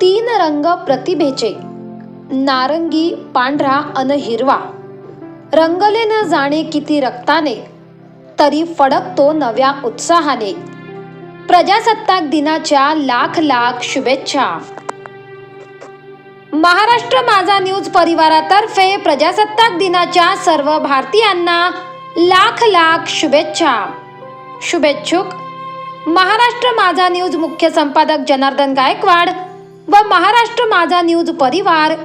तीन रंग प्रतिभेचे. नारंगी पांढरा अन हिरवा. रंगले न जाणे किती रक्ताने तरी फडकतो नव्या उत्साहाने. प्रजासत्ताक दिनाच्या लाख लाख शुभेच्छा. महाराष्ट्र माझा न्यूज परिवारातर्फे प्रजासत्ताक दिनाच्या सर्व भारतीयांना लाख लाख शुभेच्छा. शुभेच्छुक. महाराष्ट्र माझा न्यूज मुख्य संपादक जनार्दन गायकवाड व महाराष्ट्र माझा न्यूज परिवार.